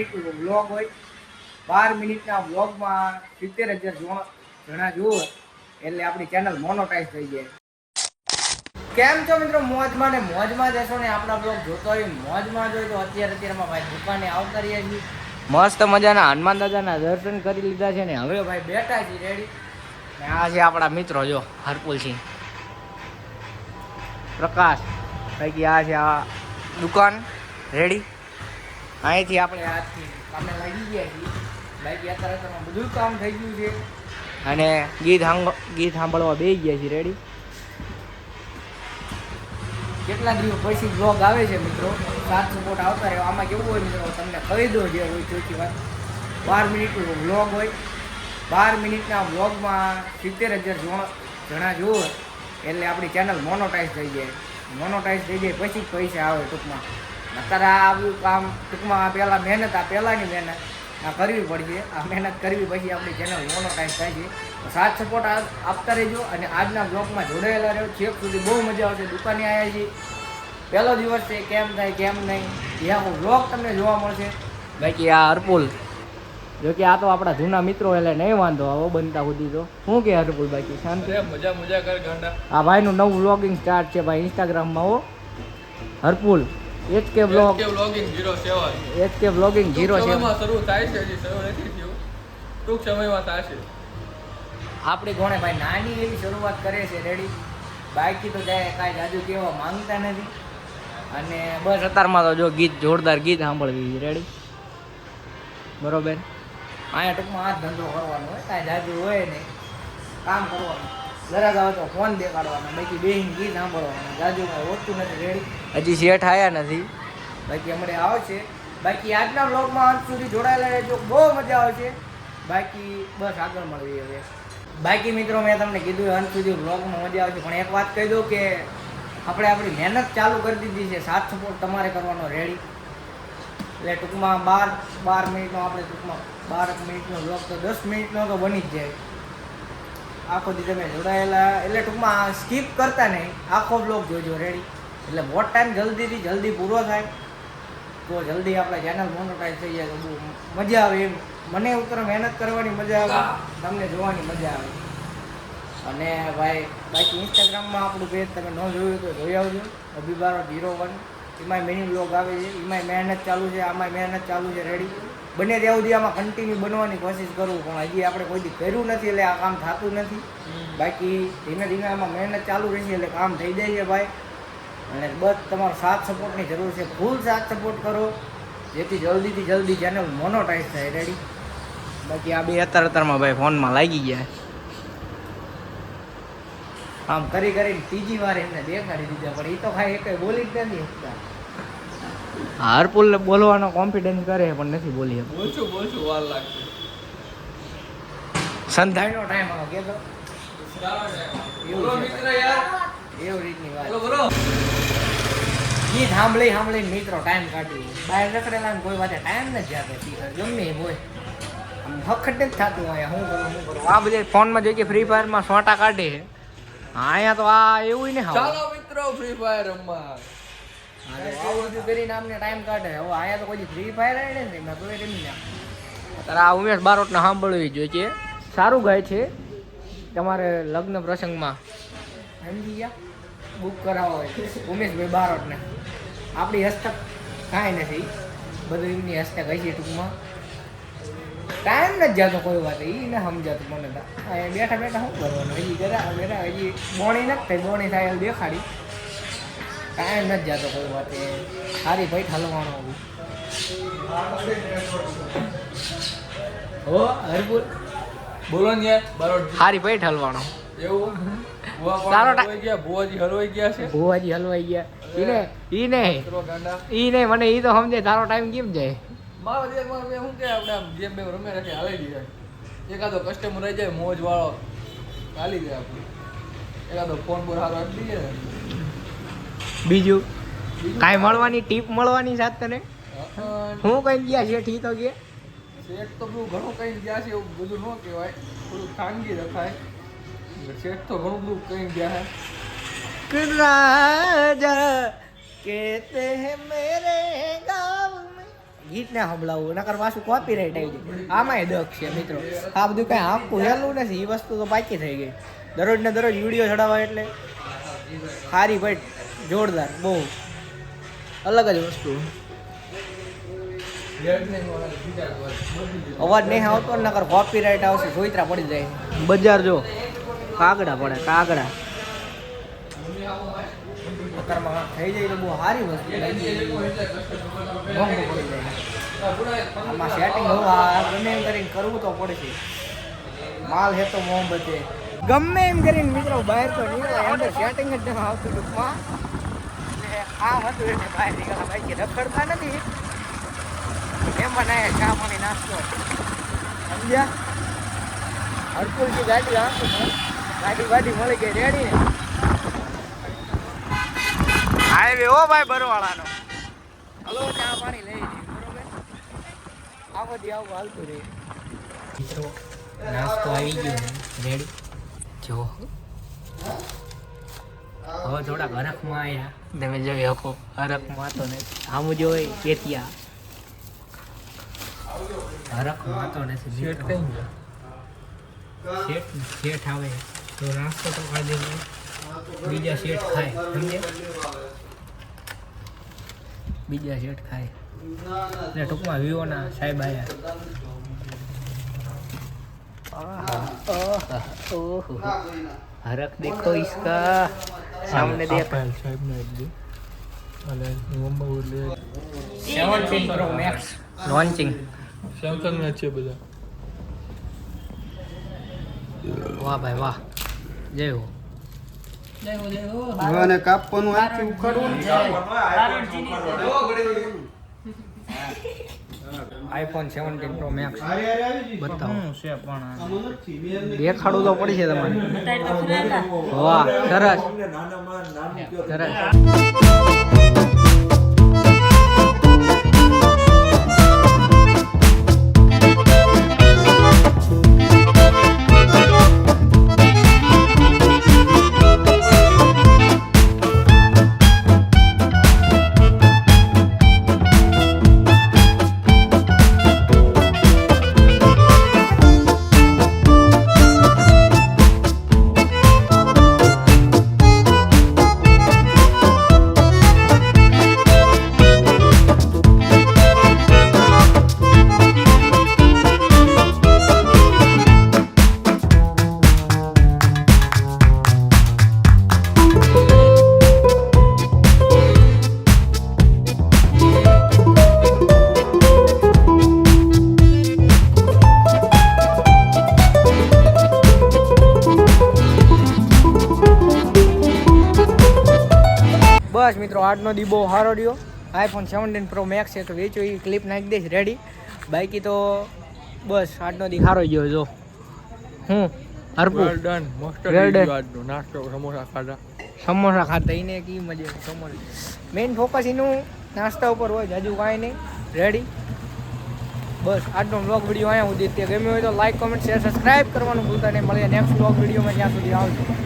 મિનિટનો વ્લોગ હોય, બાર મિનિટના વ્લોગમાં સિત્તેર હજાર જણા જુઓ, એટલે આપણી ચેનલ મોનોટાઈઝ થઈ જાય. કેમ છો મિત્રો? મોજમાં ને મોજમાં જશો ને આપણા બ્લોગ જોતો હોય, મોજમાં જોઈ તો અત્યારે અત્યારમાં ભાઈ દુકાને આવતા રહ્યા છીએ. મસ્ત મજાના હનુમાન દાદાના દર્શન કરી લીધા છે ને હવે ભાઈ બેઠા છીએ રેડી ને આ છે આપણા મિત્રો, જો, હરકુલસિંહ. પ્રકાશ પૈકી આ છે આ દુકાન રેડી અહીંથી આપણે આજથી કામે લાગી ગયા છીએ. બાકી અત્યારે અત્યારમાં બધું કામ થઈ ગયું છે. અને ગીત ગીત સાંભળવા બે ગયા છીએ. રેડી કેટલા દિવસ પછી બ્લોગ આવે છે મિત્રો? સાત સપોર્ટ આવતા રહ્યો. આમાં કેવું હોય મિત્રો? તમને કહી દો જે હોય ચોથી વાત. બાર મિનિટનો વ્લોગ હોય. બાર મિનિટના વ્લોગમાં સિત્તેર હજાર જણા જુઓ. એટલે આપણી ચેનલ મોનોટાઈઝ થઈ જાય. મોનોટાઈઝ થઈ જાય પછી પૈસા આવે ટૂંકમાં. અત્યારે આ આવ્યું કામ ટૂંકમાં પહેલાં મહેનત આ પહેલાંની મહેનત. આ કરવી પડશે. આ મહેનત કરવી પછી આપણી ચેનલ મોનોટાઈઝ થાય છે. સાથ સપોર્ટ આપતા રહેજો અને આજના બ્લોગમાં જોડાયેલા રહ્યો છેક સુધી બહુ મજા આવશે. દુકાને આવ્યા છીએ. પહેલો દિવસ છે કેમ થાય કેમ નહીં. એ આખો બ્લોગ તમને જોવા મળશે. બાકી આ હરપુલ જો કે આ તો આપણા જૂના મિત્રો એટલે નહીં વાંધો આવો બનતા સુધી તો. શું કે હરપુલ બાકી? શાંતિ મજા મજા કર ગાંડા. આ ભાઈનું નવું વ્લોગિંગ સ્ટાર્ટ છે ભાઈ ઇન્સ્ટાગ્રામમાં હો. હરપુલ એચ કે બ્લોગ કે vlogging 07 H K blogging zero છે. સમયમાં શરૂ થાય છે હજી શરૂ નથી થયું. ટૂંક સમયમાં થશે. આપણી કોણે ભાઈ નાની એવી શરૂઆત કરે છે રેડી બાકી તો જાય કાંઈ જાજુ કહેવા માંગતા નથી. અને બસ અત્યારમાં તો જો ગીત જોરદાર ગીત સાંભળવી રેડી બરોબર? અહીંયા ટૂંકમાં આ ધંધો કરવાનો હોય કાંઈ જાજુ હોય નહીં. કામ કરવાનું. જરાક આવે તો ફોન દેખાડવાનો બાકી બેહીને ગીત સાંભળવાના જાજુ કાંઈ નથી રેડી હજી શેઠ આવ્યા નથી. બાકી હમણાં આવશે. બાકી આજના બ્લોગમાં અંત સુધી જોડાયેલા રહેજો. બહુ મજા આવશે. બાકી બસ આગળ મળવી હવે. બાકી મિત્રો મેં તમને કીધું અંત સુધી બ્લોગમાં મજા આવશે. પણ એક વાત કહી દઉં કે આપણે આપણી મહેનત ચાલુ કરી દીધી છે. સાથ સપોર્ટ તમારે કરવાનો રેડી એટલે ટૂંકમાં બાર બાર મિનિટનો આપણે ટૂંકમાં બાર મિનિટનો બ્લોગ તો દસ મિનિટનો તો બની જ જાય. આખો દી તમે જોડાયેલા. એટલે ટૂંકમાં સ્કીપ કરતા નહીં. આખો બ્લોગ જોજો રેડી એટલે વોટ ટાઈમ જલ્દીથી જલ્દી પૂરો થાય. તો જલ્દી આપણે ચેનલ મોનોટાઈઝ થઈ જાય તો બહુ મજા આવે એમ. મને ઉતર મહેનત કરવાની મજા આવે. તમને જોવાની મજા આવે. અને ભાઈ બાકી ઇન્સ્ટાગ્રામમાં આપણું પેજ તમે ન જોયું તો જોઈ આવજો. અભિબારો ઝીરો વન એમાંય મિની બ્લોગ આવે છે. એમાંય મહેનત ચાલુ છે. આમાંય મહેનત ચાલુ છે. રેડી બને ત્યાં સુધી આમાં કન્ટિન્યુ બનવાની કોશિશ કરું પણ હજી આપણે કોઈ દી કર્યું નથી એટલે આ કામ થતું નથી. બાકી ધીમે ધીમે આમાં મહેનત ચાલુ રહેશે એટલે કામ થઈ જાય છે ભાઈ. અને બસ તમારો સાથ સપોર્ટની જરૂર છે. ફૂલ સાથ સપોર્ટ કરો. જેથી જલ્દીથી જલ્દી ચેનલ મોનોટાઈઝ થાય. રેડી બાકી આ બે અત્યાર અત્યારમાં ભાઈ ફોનમાં લાગી ગયા. આમ કરી કરીને ત્રીજી વાર એમને દેખાડી દીધા પણ એ તો ખાઈ એક બોલી જ નથી શકતા. હરપુલ બોલવાનો કોન્ફિડન્સ કરે પણ નથી બોલી ઓછું બોલશું વાર લાગશે. સંધાઈનો ટાઈમ આવે કે તો ગીત સાંભળી સાંભળી મિત્રો ટાઈમ કાઢી બહાર રખડેલા કોઈ વાતે ટાઈમ નથી જાતો. ગમે એમ હોય. આમ જ થતું હોય. કરું કરું. આ બધા ફોનમાં જોઈએ ફ્રી ફાયરમાં સોટા કાઢે અહીંયા તો આ એવું ને ચાલો મિત્રો ફ્રી ફાયર રમવા. તારે આ ઉમેશ બારોટને સાંભળવી જોઈએ. સારું ગાય છે તમારે લગ્ન પ્રસંગમાં. સમજી ગયા? બુક કરાવો હોય. ઉમેશભાઈ બારોટને. આપણી હસ્તક કાંઈ નથી. બધું એમની હસ્તક હશે ટૂંકમાં. ટાઈમ નથી જતો કોઈ વાત. એ ના સમજાતું મને બેઠા બેઠા શું કરવાનું? હજી બેઠા હજી બોણી નથી થઈ. બોણી થાય દેખાડી. ટાઈમ નથી જતો કોઈ વાત. સારી ભાઈ ઠાલવાનો હો હરપુર. બોલો ને યાર સારી ભાઈ હલવાનો એવું ભુવાજી હલવાઈ ગયા છે? ભુવાજી હલવાઈ ગયા. ઈને ઈને. મિત્રો ગાંડા. ઈ નહીં મને ઈ તો સમજે તારો ટાઈમ કેમ જાય? મારો દિમાગમાં શું કે આપણે આમ જેમ બે રમે રાખે હાલી જાય એકાદો કસ્ટમર રહી જાય મોજ વાળો. હાલી જાય આપણે. એકાદો ફોન પર હારો ને બીજું? કાંઈ મળવાની ટીપ મળવાની સાથ તને? હું. કઈ ગયા છે ઠીક તો ગયા? શેઠ તો બધું ઘણું કઈ ગયા છે એવું બધું ન કહેવાય. થોડું ખાનગી રખાય. શેઠ તો ઘણું બધું કઈ ગયા છે. રાજા કેતે હે મેરે ગામ ગીતને સંભળાવવું નકર પાછું કોપીરાઇટ આવી જાય. આમાંય દખ છે મિત્રો. આ બધું કાંઈ આપવું હેલું નથી એ વસ્તુ તો બાકી થઈ ગઈ. દરરોજ ને દરરોજ વીડિયો ચડાવવા એટલે. સારી ભાઈ જોરદાર બહુ. અલગ જ વસ્તુ. અવાજ નહીં આવતો નકર કોપીરાઇટ આવશે જોઈતરા પડી જાય. બજાર જો કાગડા પડે કાગડા. થઈ જાય તો બહુ સારી વસ્તુ આમાં સેટિંગ હવે ગમે એમ કરીને કરવું તો પડશે. માલ હે તો ગમે એમ કરીને મિત્રો બહાર તો નીકળે અંદર સેટિંગ જ આવતું ટૂંકમાં. આમ હતું એટલે બહાર નીકળ્યા ભાઈ કે રખડતા નથી. એમ બનાવે ચા પાણી નાસ્તો. સમજ્યા? હરકુલથી ગાડી રાખું ગાડી વાડી મળી ગઈ રેડી ને. હાઈવે ઓ ભાઈ બરવાળાનો. હલો, ચા પાણી લઈ બરોબર? આ બધી આવું, હાલતું રહે. નાસ્તો આવી ગયો રેડી? જો. હવે થોડાક હરખમાં આવ્યા તમે જોઈ શકો હરખમાં તો નથી. આમ જોઈ કેતિયા. હરખમાં તો નથી શેઠ કઈ શેઠ શેઠ આવે. તો નાસ્તો તો ખાધે બીજા શેઠ ખાય સમજે બીજા શેઠ ખાય. એટલે ટૂંકમાં વિવોના સાહેબ આવ્યા ઓહ. હરખ દેખો ઇસકા સામને દે સાહેબ ને દે. અલે નવંબર એટલે 17 પ્રો મેક્સ લોન્ચિંગ સેમસંગ ના છે બધા. વાહ ભાઈ વાહ. જય હો. કાપવાનું આખી ઉખાડવું કાપવાનું આખી ઉખાડવું Pro સેવન્ટીન પ્રો મેક્સ. બતાવો. છે પણ દેખાડું તો પડશે તમારે. વાહ સરસ. સરસ. બસ મિત્રો આજનો દી બહુ સારો રહ્યો. આઈફોન સેવન્ટીન પ્રો મેક્સ છે તો વેચો એ ક્લિપ નાખી દઈશ રેડી બાકી તો બસ આજનો દી સારો ગયો જો. હું? હરપુ ડન આજનું. નાસ્તો સમોસા ખાધા. સમોસા ખાતા એને કી મજા સમોસા. મેઇન ફોકસ એનું નાસ્તા ઉપર હોય હજુ કાંઈ નહીં. રેડી બસ આજનો બ્લોગ વીડિયો અહીંયા સુધી. તે ગમ્યો હોય તો લાઈક કોમેન્ટ શેર સબસ્ક્રાઈબ કરવાનું ભૂલતા નહીં. મળીએ નેક્સ્ટ બ્લોગ વિડીયોમાં જ્યાં સુધી આવજો.